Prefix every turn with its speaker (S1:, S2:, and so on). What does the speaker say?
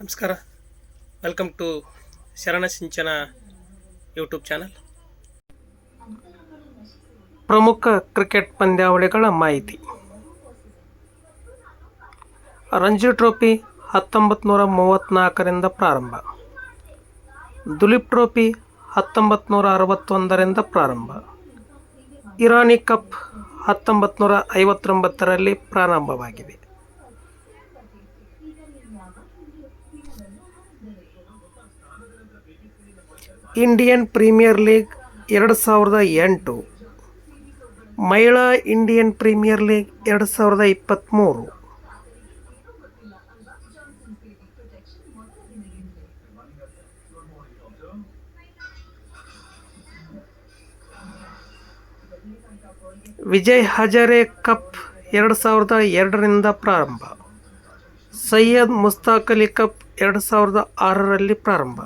S1: ನಮಸ್ಕಾರ. Welcome to Sharana Sinchana YouTube channel ಪ್ರಮುಖ cricket ಪಂದ್ಯಾವಳಿಗಳ ಮಾಹಿತಿ. ರಂಜಿ ಟ್ರೋಫಿ ಹತ್ತೊಂಬತ್ತು ನೂರ ಮೂವತ್ತ್ನಾಲ್ಕರಿಂದ ಪ್ರಾರಂಭ. ದುಲೀಪ್ ಟ್ರೋಫಿ ಹತ್ತೊಂಬತ್ತು ನೂರ ಅರವತ್ತೊಂದರಿಂದ ಪ್ರಾರಂಭ. ಇರಾನಿ ಕಪ್ ಹತ್ತೊಂಬತ್ತು ನೂರ ಐವತ್ತೊಂಬತ್ತರಲ್ಲಿ ಪ್ರಾರಂಭವಾಗಿದೆ. ಇಂಡಿಯನ್ ಪ್ರೀಮಿಯರ್ ಲೀಗ್ ಎರಡು ಸಾವಿರದ ಎಂಟು. ಮಹಿಳಾ ಇಂಡಿಯನ್ ಪ್ರೀಮಿಯರ್ ಲೀಗ್ ಎರಡು ಸಾವಿರದ ಇಪ್ಪತ್ತ್ಮೂರು ವಿಜಯ್ ಹಜಾರೆ ಕಪ್ ಎರಡು ಸಾವಿರದ ಎರಡರಿಂದ ಪ್ರಾರಂಭ. ಸೈಯದ್ ಮುಸ್ತಾಕ್ ಅಲಿ ಕಪ್ ಎರಡು ಸಾವಿರದ ಆರರಲ್ಲಿ ಪ್ರಾರಂಭ.